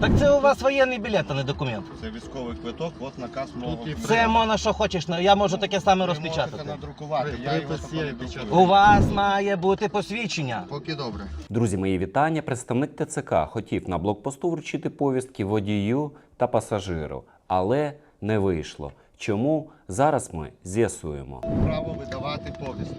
Так це у вас воєнний білет, а не документ. Це військовий квиток, от наказ мого. Це можна що хочеш, я можу таке саме розпечатати. надрукувати, я його припис не друкую. У вас має бути посвідчення. Поки добре. Друзі, мої вітання. Представник ТЦК хотів на блокпосту вручити повістки водію та пасажиру, але не вийшло. Чому? Зараз ми з'ясуємо. Право видавати повістки.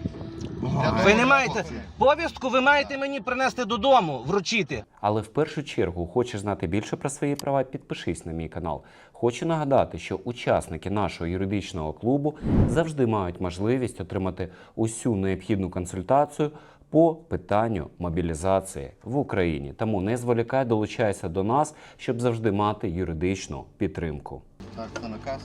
Ви не маєте повістку, ви маєте мені принести додому, вручити. Але в першу чергу хочеш знати більше про свої права, підпишись на мій канал. Хочу нагадати, що учасники нашого юридичного клубу завжди мають можливість отримати усю необхідну консультацію по питанню мобілізації в Україні. Тому не зволікай, долучайся до нас, щоб завжди мати юридичну підтримку. Так, це наказ.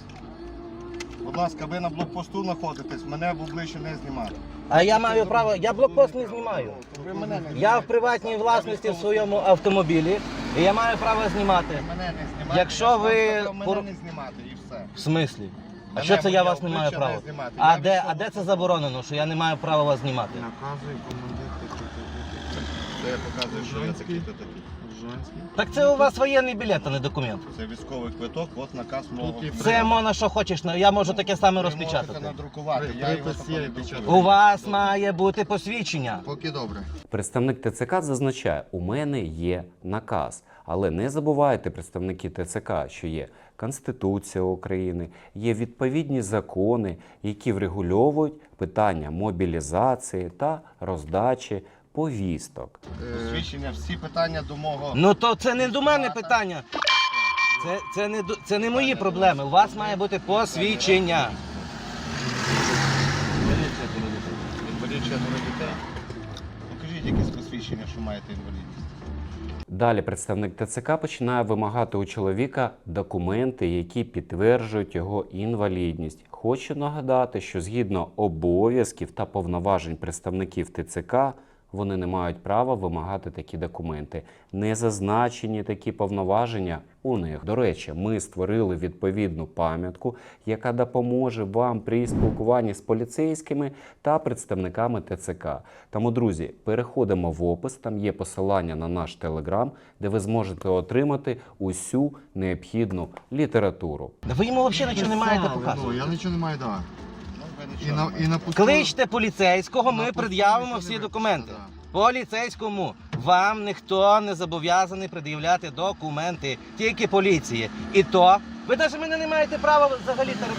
Будь ласка, ви на блокпосту знаходитесь, мене в обличчя не знімати. А я маю право, я блокпост не знімаю. Ви мене не Я в приватній власності в своєму автомобілі, і я маю право знімати. Мене не знімати. Якщо я ви сказав, мене пор- не знімати і все. В смислі? А Мене що це я моє вас не маю обличчя права? А де, а де це заборонено, що я не маю права вас знімати? Наказує командир Це я показую, що я такий-то такий. Жонський. Так це у вас воєнний білет, а не документ. Це військовий квиток, от наказ мого. Тут і Це можна що хочеш, ну, я можу таке саме Ви розпечатати. надрукувати, я його припис тако є, не друкую. У вас має бути посвідчення. Поки добре. Представник ТЦК зазначає, у мене є наказ. Але не забувайте, представники ТЦК, що є Конституція України, є відповідні закони, які врегульовують питання мобілізації та роздачі повісток. Посвідчення, всі питання до мого. Ну то це не до мене питання. Це, це, не, до- це не мої проблеми. У вас має бути посвідчення. Інвалід четверо дітей. Покажіть якесь посвідчення, що маєте інвалідність. Далі представник ТЦК починає вимагати у чоловіка документи, які підтверджують його інвалідність. Хочу нагадати, що згідно обов'язків та повноважень представників ТЦК вони не мають права вимагати такі документи. Не зазначені такі повноваження у них. До речі, ми створили відповідну пам'ятку, яка допоможе вам при спілкуванні з поліцейськими та представниками ТЦК. Тому, друзі, переходимо в опис. Там є посилання на наш телеграм, де ви зможете отримати усю необхідну літературу. Ви йому взагалі нічого не маєте показувати. Ну, я нічого не маю да. І на, і на пусту- Кличте поліцейського, ми На пред'явимо всі документи. Да. Поліцейському вам ніхто не зобов'язаний пред'являти документи, тільки поліції. І то ви навіть мене не маєте права взагалі навіть,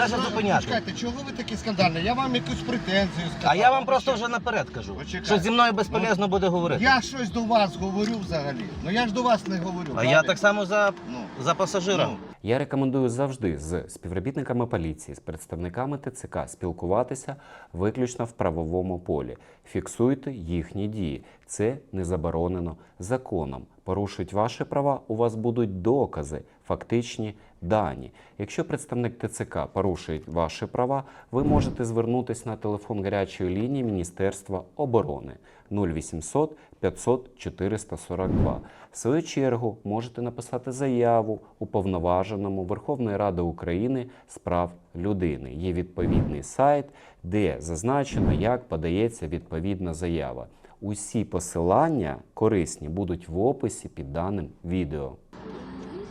навіть Ну, зупиняти. Почекайте, чого ви такі скандальні? Я вам якусь претензію сказав. А я вам просто вже наперед кажу, Почекай. що зі мною безполезно буде говорити. Я щось до вас говорю взагалі. Ну я ж до вас не говорю. А правильно? я так само за, Ну, за пасажира. ну, Я рекомендую завжди з співробітниками поліції, з представниками ТЦК спілкуватися виключно в правовому полі. Фіксуйте їхні дії. Це не заборонено законом. Порушують ваші права, у вас будуть докази, фактичні дані. Якщо представник ТЦК порушує ваші права, ви можете звернутися на телефон гарячої лінії Міністерства оборони 0800 500 442. В свою чергу можете написати заяву уповноваженому Верховної Ради України з прав людини. Є відповідний сайт, де зазначено, як подається відповідна заява. Усі посилання корисні будуть в описі під даним відео.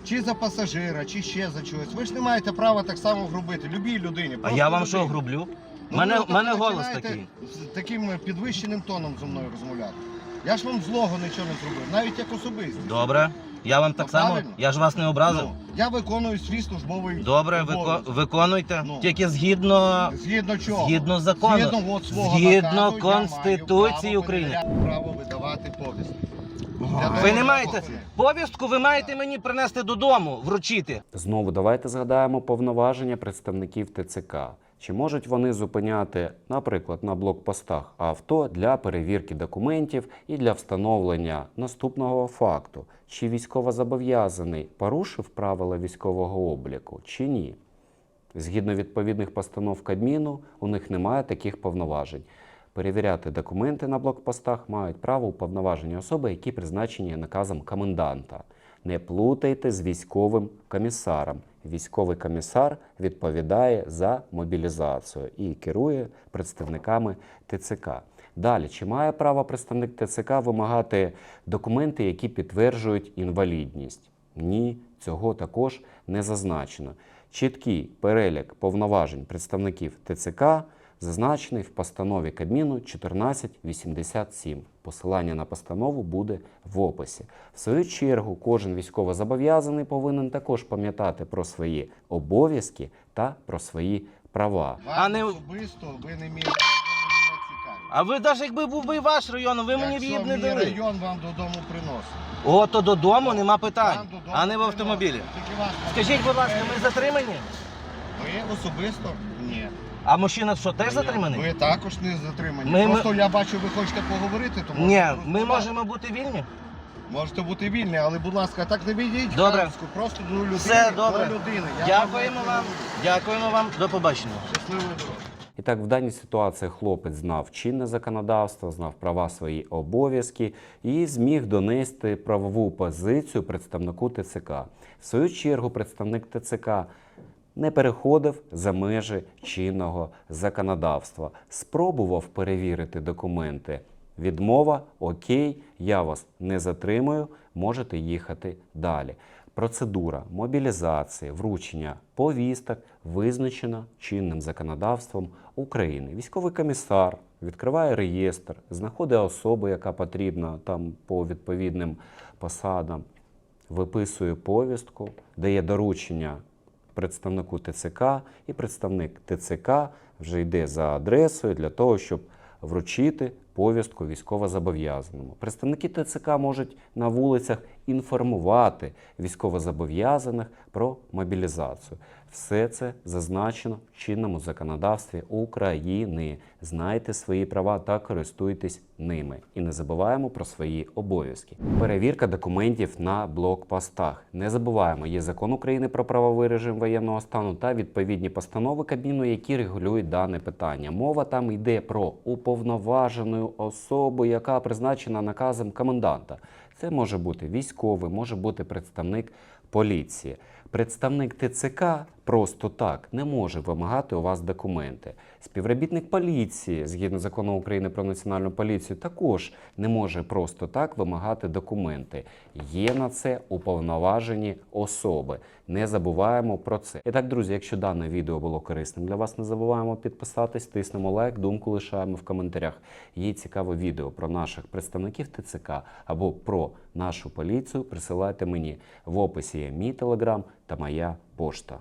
Чи за пасажира, чи ще за чогось. Ви ж не маєте права так само грубити. Любій людині. А я вам що грублю? Ну, мене, мене голос такий. З таким підвищеним тоном зі мною розмовляти. Я ж вам злого нічого не зробив, навіть як особистість. Добре. Я вам так Ну, само. правильно. Я ж вас не образив. Ну, я виконую свій службовий Добре, вико... обов'язок. виконуйте. Ну. Тільки згідно Згідно чого? Згідно закону. Згідно, от свого Згідно наказу, я Конституції маю України. право, право видавати повістки. Ви не маєте повістку, ви маєте мені принести додому, вручити. Знову давайте згадаємо повноваження представників ТЦК. Чи можуть вони зупиняти, наприклад, на блокпостах авто для перевірки документів і для встановлення наступного факту, чи військовозобов'язаний порушив правила військового обліку, чи ні? Згідно відповідних постанов Кабміну, у них немає таких повноважень. Перевіряти документи на блокпостах мають право уповноважені особи, які призначені наказом коменданта. Не плутайте з військовим комісаром. Військовий комісар відповідає за мобілізацію і керує представниками ТЦК. Далі, чи має право представник ТЦК вимагати документи, які підтверджують інвалідність? Ні, цього також не зазначено. Чіткий перелік повноважень представників ТЦК зазначений в постанові Кабміну 1487. Посилання на постанову буде в описі. В свою чергу, кожен військовозобов'язаний повинен також пам'ятати про свої обов'язки та про свої права. А не- особисто ви не мій. А ви навіть якби був би і ваш район, ви мені б не дали. район вам додому приносить. О, то додому нема питань, додому а не в автомобілі. Скажіть, будь ласка, ми затримані? Ви особисто? А мужчина що, теж затриманий? Ви також не затримані. Ми- ми- Просто я бачу, ви хочете поговорити, тому Ні, ми можемо бути вільні. Можете бути вільні, але будь ласка, так не відійдіть Добре. хамську, просто до людини. Все добре. До людини. Я Дякуємо вам вам. Дякуємо вам. До побачення. Щасливої дороги. І так, в даній ситуації хлопець знав чинне законодавство, знав права свої обов'язки і зміг донести правову позицію представнику ТЦК. В свою чергу, представник ТЦК не переходив за межі чинного законодавства, спробував перевірити документи. Відмова, окей, я вас не затримую, можете їхати далі. Процедура мобілізації, вручення повісток визначена чинним законодавством України. Військовий комісар відкриває реєстр, знаходить особу, яка потрібна там по відповідним посадам, виписує повістку, дає доручення представнику ТЦК, і представник ТЦК вже йде за адресою для того, щоб вручити повістку військовозобов'язаному. Представники ТЦК можуть на вулицях інформувати військовозобов'язаних про мобілізацію. Все це зазначено в чинному законодавстві України. Знайте свої права та користуйтесь ними. І не забуваємо про свої обов'язки. Перевірка документів на блокпостах. Не забуваємо, є закон України про правовий режим воєнного стану та відповідні постанови Кабміну, які регулюють дане питання. Мова там йде про уповноважену особу, яка призначена наказом коменданта. Це може бути військовий, може бути представник поліції. Представник ТЦК просто так не може вимагати у вас документи. Співробітник поліції, згідно закону України про національну поліцію, також не може просто так вимагати документи. Є на це уповноважені особи. Не забуваємо про це. І так, друзі, якщо дане відео було корисним для вас, не забуваємо підписатись, тиснемо лайк, думку лишаємо в коментарях. Є цікаве відео про наших представників ТЦК або про нашу поліцію. Присилайте мені в описі є мій телеграм та моя пошта.